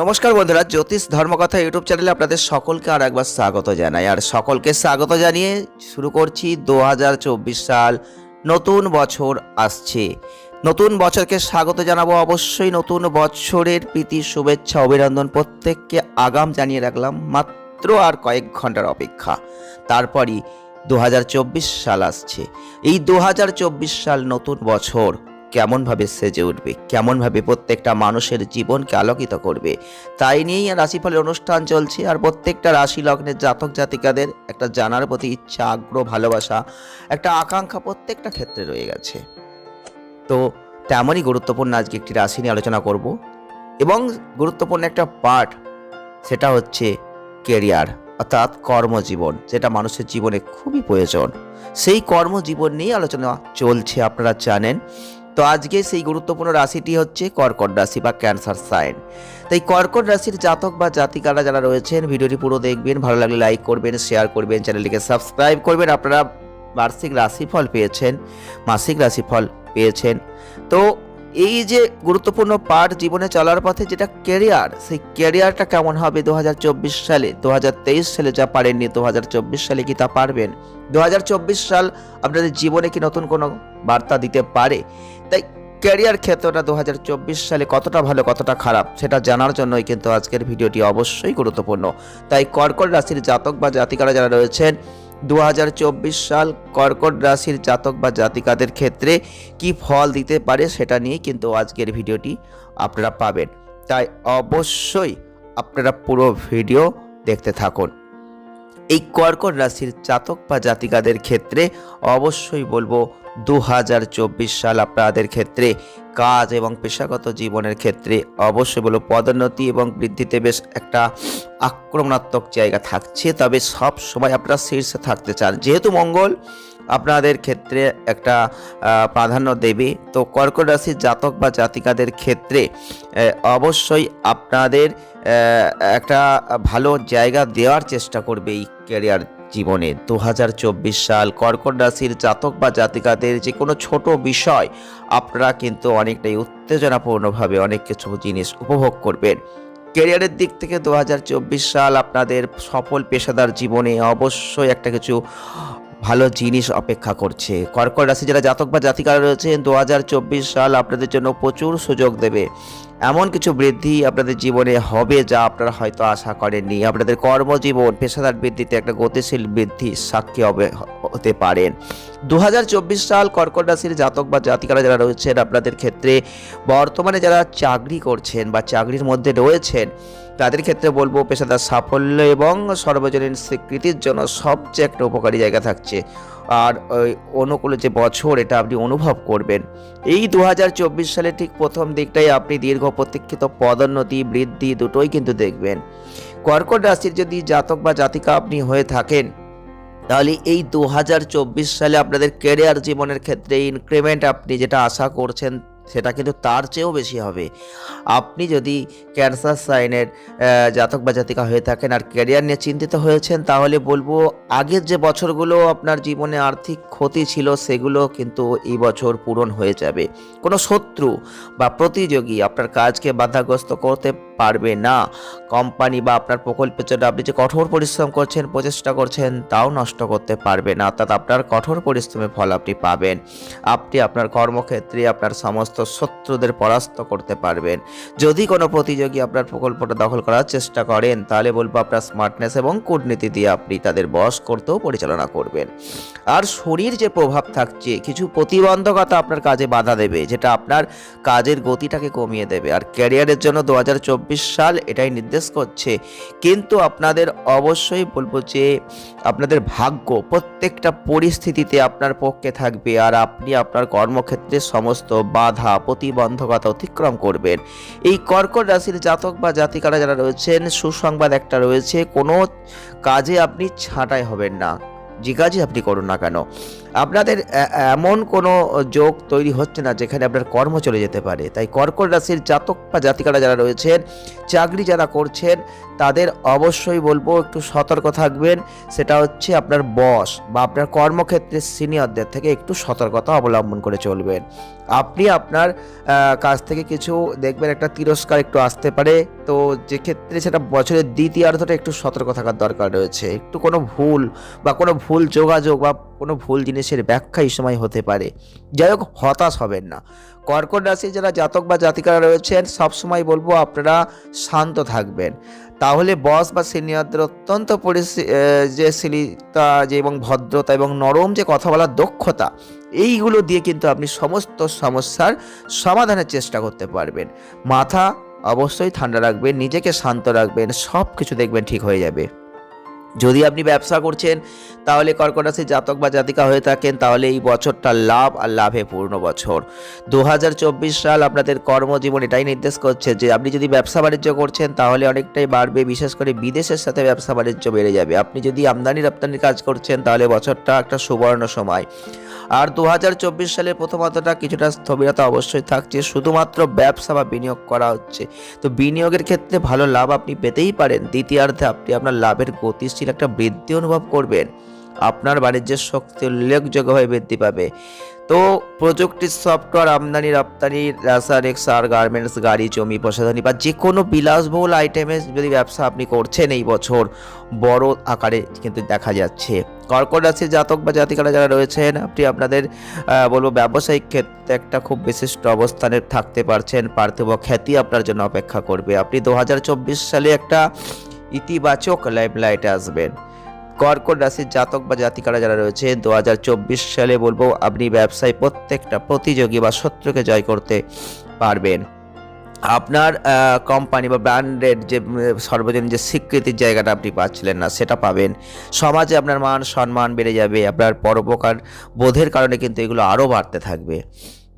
নমস্কার বন্ধুরা, জ্যোতিষ ধর্মকথা ইউটিউব চ্যানেলে আপনাদের সকলকে আর একবার স্বাগত জানাই। আর সকলকে স্বাগত জানিয়ে শুরু করছি দু হাজার চব্বিশ সাল নতুন বছর আসছে। নতুন বছরকে স্বাগত জানাব অবশ্যই। নতুন বছরের প্রীতি, শুভেচ্ছা, অভিনন্দন প্রত্যেককে আগাম জানিয়ে রাখলাম মাত্র আর কয়েক ঘণ্টার অপেক্ষা। তারপরই দু হাজার চব্বিশ সাল আসছে। এই দু হাজার চব্বিশ সাল নতুন বছর কেমনভাবে সেজে উঠবে, কেমনভাবে প্রত্যেকটা মানুষের জীবনকে আলোকিত করবে, তাই নিয়েই রাশিফলের অনুষ্ঠান চলছে। আর প্রত্যেকটা রাশি লগ্নের জাতক জাতিকাদের একটা জানার প্রতি ইচ্ছা, আগ্রহ, ভালোবাসা, একটা আকাঙ্ক্ষা প্রত্যেকটা ক্ষেত্রে রয়ে গেছে। তো তেমনই গুরুত্বপূর্ণ আজকে একটি রাশি নিয়ে আলোচনা করব। এবং গুরুত্বপূর্ণ একটা পার্ট, সেটা হচ্ছে কেরিয়ার, অর্থাৎ কর্মজীবন, যেটা মানুষের জীবনে খুবই প্রয়োজন। সেই কর্মজীবন নিয়ে আলোচনা চলছে, আপনারা জানেন। তো আজকে সেই গুরুত্বপূর্ণ রাশিটি হচ্ছে কর্কট রাশি বা ক্যান্সার সাইন। তাই কর্কট রাশির জাতক বা জাতিকারা যারা রয়েছেন, ভিডিওটি পুরো দেখবেন, ভালো লাগলে লাইক করবেন শেয়ার করবেন, চ্যানেলটিকে সাবস্ক্রাইব করবেন। আপনারা বার্ষিক রাশিফল পেয়েছেন, মাসিক রাশিফল পেয়েছেন। তো এই যে গুরুত্বপূর্ণ পার্ট জীবনে চলার পথে যেটা ক্যারিয়ার সেই ক্যারিয়ারটা কেমন হবে দু হাজার চব্বিশ সালে? দু হাজার তেইশ সালে যা পারেননি দু হাজার চব্বিশ সালে কি তা পারবেন? দু হাজার চব্বিশ সাল আপনাদের জীবনে কি নতুন কোনো বার্তা দিতে পারে? তাই ক্যারিয়ার ক্ষেত্রটা দু হাজার চব্বিশ সালে কতটা ভালো, কতটা খারাপ, সেটা জানার জন্যই কিন্তু আজকের ভিডিওটি অবশ্যই গুরুত্বপূর্ণ। তাই কর্কট রাশির জাতক বা জাতিকারা যারা রয়েছেন দু হাজার চব্বিশ সাল কর্কট রাশির জাতক বা জাতিকাদের ক্ষেত্রে কি ফল দিতে পারে সেটা নিয়ে কিন্তু আজকের ভিডিওটি আপনারা পাবেন। তাই অবশ্যই আপনারা পুরো ভিডিও দেখতে থাকুন। এই কর্কট রাশির জাতক বা জাতিকাদের ক্ষেত্রে অবশ্যই বলব দু হাজার চব্বিশ সাল আপনাদের ক্ষেত্রে কাজ এবং পেশাগত জীবনের ক্ষেত্রে অবশ্যই বলব পদোন্নতি এবং বৃদ্ধিতে বেশ একটা আক্রমণাত্মক জায়গা থাকছে। তবে সব সময় আপনারা শীর্ষে থাকতে চান। যেহেতু মঙ্গল আপনাদের ক্ষেত্রে একটা প্রাধান্য দেবে। তো কর্কট রাশির জাতক বা জাতিকাদের ক্ষেত্রে অবশ্যই আপনাদের একটা ভালো জায়গা দেওয়ার চেষ্টা করবে এই ক্যারিয়ার জীবনে। দু হাজার চব্বিশ সাল কর্কট রাশির জাতক বা জাতিকাদের যে কোনো ছোট বিষয়, আপনারা কিন্তু অনেকটাই উত্তেজনাপূর্ণভাবে অনেক কিছু জিনিস উপভোগ করবেন। ক্যারিয়ারের দিক থেকে দু হাজার চব্বিশ সাল আপনাদের সফল পেশাদার জীবনে অবশ্যই একটা কিছু ভালো জিনিস অপেক্ষা করছে। কর্কট রাশি যারা জাতক বা জাতিকারা রয়েছেন, দু হাজার চব্বিশ সাল আপনাদের জন্য প্রচুর সুযোগ দেবে। এমন কিছু বৃদ্ধি আপনাদের জীবনে হবে যা আপনারা হয়তো আশা করেননি। আপনাদের কর্মজীবন, পেশাদার বৃদ্ধিতে একটা গতিশীল বৃদ্ধি সাক্ষী হবে হতে পারেন দু হাজার চব্বিশ সাল কর্কট রাশির জাতক বা জাতিকারা যারা রয়েছেন, আপনাদের ক্ষেত্রে বর্তমানে যারা চাকরি করছেন বা চাকরির মধ্যে রয়েছেন, তাদের ক্ষেত্রে বলব পেশাদার সাফল্য এবং সর্বজনীন স্বীকৃতির জন্য সবচেয়ে একটা উপকারী জায়গা থাকছে। আর, ওই অনুকূল যে বছর এটা আপনি অনুভব করবেন। এই দু হাজার চব্বিশ সালে ঠিক প্রথম দিকটাই আপনি দীর্ঘ প্রতীক্ষিত পদোন্নতি, বৃদ্ধি দুটোই কিন্তু দেখবেন। কর্কট রাশির যদি জাতক বা জাতিকা আপনি হয়ে থাকেন, তাহলে এই দু হাজার চব্বিশ সালে আপনাদের কেরিয়ার জীবনের ক্ষেত্রে ইনক্রিমেন্ট আপনি যেটা আশা করছেন সেটা কিন্তু তার চেয়েও বেশি হবে। আপনি যদি ক্যান্সার সাইনের জাতক বা জাতিকা হয়ে থাকেন আর ক্যারিয়ার নিয়ে চিন্তিত হয়েছেন, তাহলে বলব আগের যে বছরগুলো আপনার জীবনে আর্থিক ক্ষতি ছিল, সেগুলো কিন্তু এই বছর পূরণ হয়ে যাবে। কোনো শত্রু বা প্রতিযোগী আপনার কাজকে বাধাগ্রস্ত করতে পারবে না। কোম্পানি বা আপনার প্রকল্পের জন্য আপনি যে কঠোর পরিশ্রম করছেন, প্রচেষ্টা করছেন, তাও নষ্ট করতে পারবে না। অর্থাৎ আপনার কঠোর পরিশ্রমের ফল আপনি পাবেন। আপনি আপনার কর্মক্ষেত্রে, আপনার সমস্ত শত্রুদের পরাস্ত করতে পারবেন। যদি কোনো প্রতিযোগী আপনার প্রকল্পটা দখল করার চেষ্টা করেন, তাহলে বলব আপনার স্মার্টনেস এবং কূটনীতি দিয়ে আপনি তাদের বশ করতেও পরিচালনা করবেন। আর শরীর যে প্রভাব থাকছে, কিছু প্রতিবন্ধকতা আপনার কাজে বাধা দেবে, যেটা আপনার কাজের গতিটাকে কমিয়ে দেবে। আর ক্যারিয়ারের জন্য দু হাজার চব্বিশ সাল এটাই নির্দেশ করছে। কিন্তু আপনাদের অবশ্যই বলব যে, আপনাদের ভাগ্য প্রত্যেকটা পরিস্থিতিতে আপনার পক্ষে থাকবে। আর আপনি আপনার কর্মক্ষেত্রে সমস্ত বাধা প্রতিবন্ধকতা অতিক্রম করবেন। এই কর্কট রাশির জাতক বা জাতিকারা যারা রয়েছেন, সুসংবাদ একটা রয়েছে, কোনো কাজে আপনি ছাঁটাই হবেন না। যে কাজই আপনি করুন না কেন, আপনাদের এমন কোনো যোগ তৈরি হচ্ছে না যেখানে আপনার কর্ম চলে যেতে পারে। তাই কর্কট রাশির জাতক বা জাতিকারা যারা রয়েছেন, চাকরি যারা করছেন, তাদের অবশ্যই বলব একটু সতর্ক থাকবেন। সেটা হচ্ছে আপনার বস বা আপনার কর্মক্ষেত্রে সিনিয়রদের থেকে একটু সতর্কতা অবলম্বন করে চলবেন। আপনি আপনার কাছ থেকে কিছু দেখবেন, একটা তিরস্কার একটু আসতে পারে। তো যে ক্ষেত্রে সেটা বছরের দ্বিতীয়ার্ধটা একটু সতর্ক থাকার দরকার রয়েছে। একটু কোনো ভুল বা কোনো ভুল যোগাযোগ বা কোনো ভুল জিনিসের ব্যাখ্যা এই সময় হতে পারে। যাই হোক, হতাশ হবেন না। কর্কট রাশি যারা জাতক বা জাতিকারা রয়েছেন সবসময় বলব আপনারা শান্ত থাকবেন। তাহলে বস বা সিনিয়রদের অত্যন্ত যে শিলিতা যে এবং ভদ্রতা এবং নরম যে কথা বলার দক্ষতা, এইগুলো দিয়ে কিন্তু আপনি সমস্ত সমস্যার সমাধানের চেষ্টা করতে পারবেন। মাথা অবশ্যই ঠান্ডা রাখবেন, নিজেকে শান্ত রাখবেন সব কিছু দেখবেন ঠিক হয়ে যাবে। যদি আপনি ব্যবসা করছেন, তাহলে কর্কট রাশির জাতক বা জাতিকা হয়ে থাকেন, তাহলে এই বছরটা লাভ আর লাভে পূর্ণ বছর। দু হাজার চব্বিশ সাল আপনাদের কর্মজীবন এটাই নির্দেশ করছে যে, আপনি যদি ব্যবসা বাণিজ্য করছেন, তাহলে অনেকটাই বাড়বে, বিশেষ করে বিদেশের সাথে ব্যবসা বাণিজ্য বেড়ে যাবে। আপনি যদি আমদানি রপ্তানির কাজ করছেন, তাহলে বছরটা একটা সুবর্ণ সময়। আর দু সালের প্রথমতটা কিছুটা স্থবিরতা অবশ্যই থাকছে, শুধুমাত্র ব্যবসা বা বিনিয়োগ করা হচ্ছে। তো বিনিয়োগের ক্ষেত্রে ভালো লাভ আপনি পেতেই পারেন, দ্বিতীয়ার্ধে আপনি আপনার লাভের গতিশীল একটা বৃদ্ধি অনুভব করবেন। আপনার বাণিজ্যের শক্তি উল্লেখযোগ্যভাবে বৃদ্ধি পাবে। তো প্রযুক্তির সফটওয়্যার, আমদানি, রপ্তানি, রাসায়নিক সার, গার্মেন্টস, গাড়ি, জমি প্রসাধনী বা যে কোনো বিলাসবহুল আইটেমের যদি ব্যবসা আপনি করছেন এই বছর, বড় আকারে কিন্তু দেখা যাচ্ছে। কর্কট রাশির জাতক বা জাতিকারা যারা রয়েছেন, আপনি আপনাদের বলব ব্যবসায়িক ক্ষেত্রে একটা খুব বিশিষ্ট অবস্থানে থাকতে পারছেন, পার্থিব খ্যাতি আপনার জন্য অপেক্ষা করবে। আপনি দু হাজার চব্বিশ সালে একটা ইতিবাচক লাইমলাইটে আসবেন। কর্কট রাশির জাতক বা জাতিকারা যারা রয়েছে দু সালে বলব আপনি ব্যবসায় প্রত্যেকটা প্রতিযোগী বা শত্রুকে জয় করতে পারবেন। আপনার কোম্পানি বা ব্র্যান্ডের যে সর্বজনীন যে স্বীকৃতির জায়গাটা আপনি পাচ্ছিলেন না, সেটা পাবেন। সমাজে আপনার মান সম্মান বেড়ে যাবে, আপনার পরোপকার বোধের কারণে কিন্তু এগুলো আরও বাড়তে থাকবে।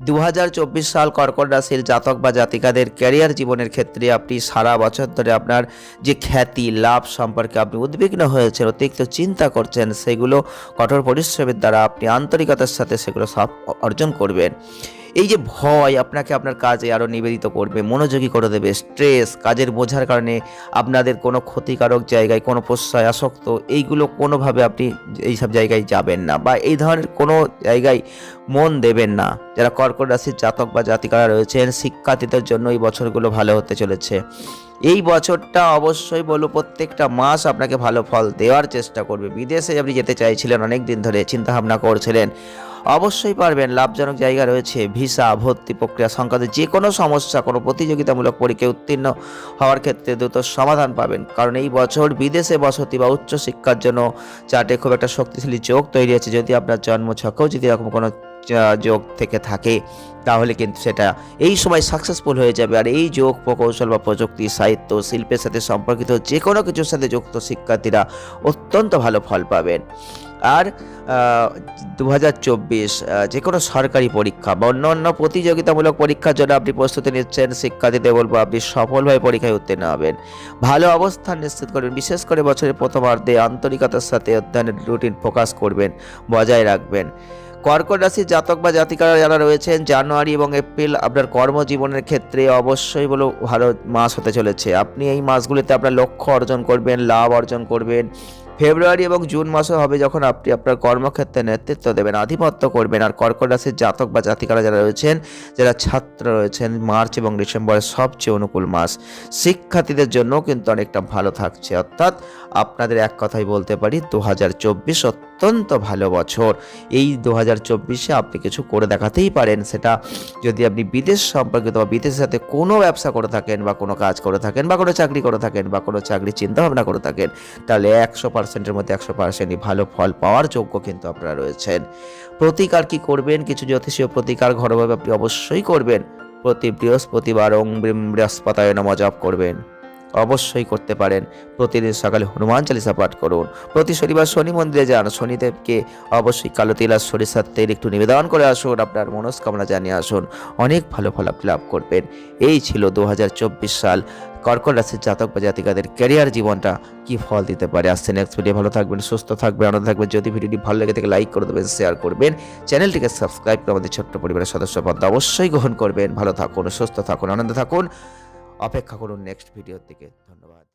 দু হাজার চব্বিশ সাল কর্কট রাশির জাতক বা জাতিকাদের ক্যারিয়ার জীবনের ক্ষেত্রে আপনি সারা বছর ধরে আপনার যে খ্যাতি, লাভ সম্পর্কে আপনি উদ্বিগ্ন হয়েছেন, অতিরিক্ত চিন্তা করছেন, সেগুলো কঠোর পরিশ্রমের দ্বারা আপনি আন্তরিকতার সাথে সেগুলো সব অর্জন করবেন। এই যে ভয় আপনাকে আপনার কাজে আরও নিবেদিত করবে, মনোযোগী করে দেবে স্ট্রেস কাজের বোঝার কারণে আপনাদের কোনো ক্ষতিকারক জায়গায়, কোনো প্রশ্রয় আসক্ত, এইগুলো কোনোভাবে আপনি এইসব জায়গায় যাবেন না বা এই ধরনের কোনো জায়গায় মন দেবেন না। যারা কর্কট রাশির জাতক বা জাতিকারা রয়েছেন, শিক্ষার্থীদের জন্য এই বছরগুলো ভালো হতে চলেছে। এই বছরটা অবশ্যই বলব প্রত্যেকটা মাস আপনাকে ভালো ফল দেওয়ার চেষ্টা করবে। বিদেশে আপনি যেতে চাইছিলেন, অনেক দিন ধরে চিন্তা ভাবনা করছিলেন। অবশ্যই পারবেন, লাভজনক জায়গা রয়েছে, ভিসা, ভর্তি প্রক্রিয়া সংক্রান্ত যে কোনো সমস্যা, কোনো প্রতিযোগিতামূলক পরীক্ষায় উত্তীর্ণ হওয়ার ক্ষেত্রে দ্রুত সমাধান পাবেন। কারণ এই বছর বিদেশে বসতি বা উচ্চশিক্ষার জন্য চার্টে খুব একটা শক্তিশালী যোগ তৈরি আছে যদি আপনার জন্ম ছকেও যদি এরকম কোনো যোগ থেকে থাকে, তাহলে কিন্তু সেটা এই সময় সাকসেসফুল হয়ে যাবে। আর এই যোগ প্রকৌশল বা প্রযুক্তি, সাহিত্য, শিল্পের সাথে সম্পর্কিত যে কোনো কিছুর সাথে যুক্ত শিক্ষার্থীরা অত্যন্ত ভালো ফল পাবেন। আর দু হাজার চব্বিশ যে কোনো সরকারি পরীক্ষা বা অন্য অন্য প্রতিযোগিতামূলক পরীক্ষার জন্য আপনি প্রস্তুতি নিচ্ছেন শিক্ষার্থীদের বলব আপনি সফলভাবে পরীক্ষায় উত্তীর্ণ হবেন। ভালো অবস্থান নিশ্চিত করবেন বিশেষ করে বছরের প্রথমার্ধে আন্তরিকতার সাথে অধ্যয়নের রুটিন ফোকাস করবেন, বজায় রাখবেন। কর্কট রাশির জাতক বা জাতিকারা যারা রয়েছেন, জানুয়ারি এবং এপ্রিল আপনার কর্মজীবনের ক্ষেত্রে অবশ্যই বলো ভালো মাস হতে চলেছে। আপনি এই মাসগুলিতে আপনার লক্ষ্য অর্জন করবেন, লাভ অর্জন করবেন। ফেব্রুয়ারি এবং জুন মাসে হবে যখন আপনি আপনার কর্মক্ষেত্রে নেতৃত্ব দেবেন, আধিপত্য করবেন। আর কর্কট রাশির জাতক বা জাতিকারা যারা রয়েছেন, যারা ছাত্র রয়েছেন, মার্চ এবং ডিসেম্বরের সবচেয়ে অনুকূল মাস। শিক্ষার্থীদের জন্য কিন্তু অনেকটা ভালো থাকছে। অর্থাৎ আপনাদের এক কথাই বলতে পারি, দু হাজার চব্বিশ অত্যন্ত ভালো বছর। এই দু হাজার চব্বিশে আপনি কিছু করে দেখাতেই পারেন। সেটা যদি আপনি বিদেশ সম্পর্কিত বা বিদেশের সাথে কোনো ব্যবসা করে থাকেন বা কোনো কাজ করে থাকেন বা কোনো চাকরি করে থাকেন বা কোনো চাকরি চিন্তা ভাবনা করে থাকেন, তাহলে একশো পার্সেন্টের মধ্যে একশো পার্সেন্টই ভালো ফল পাওয়ার যোগ্য কিন্তু আপনারা রয়েছেন। প্রতিকার কি করবেন? কিছু জ্যোতিষীয় প্রতিকার ঘরোয়াভাবে আপনি অবশ্যই করবেন। প্রতি বৃহস্পতিবার ওং বৃহস্পতায় নম জপ করবেন। অবশ্যই করতে পারেন। প্রতিদিন সকালে হনুমান চালিসা পাঠ করুন। প্রতি শনিবার শনি মন্দিরে যান। শনিদেবকে অবশ্যই কালো তিল আর সরিষার তেল একটু নিবেদন করে আসুন। আপনার মনস্কামনা জানিয়ে আসুন। অনেক ভালো ফল আপনি লাভ করবেন। এই ছিল দু হাজার চব্বিশ সাল কর্কট রাশির জাতক বা জাতিকাদের ক্যারিয়ার জীবনটা কি ফল দিতে পারে? আসছে নেক্সট ভিডিও ভালো থাকবেন, সুস্থ থাকবেন, আনন্দ থাকবেন। যদি ভিডিওটি ভালো লেগে থেকে লাইক করে দেবেন শেয়ার করবেন। চ্যানেলটিকে সাবস্ক্রাইব করে আমাদের ছোট্ট পরিবারের সদস্য পদ অবশ্যই গ্রহণ করবেন। ভালো থাকুন, সুস্থ থাকুন, আনন্দ থাকুন। অপেক্ষা করুন নেক্সট ভিডিওর দিকে। ধন্যবাদ।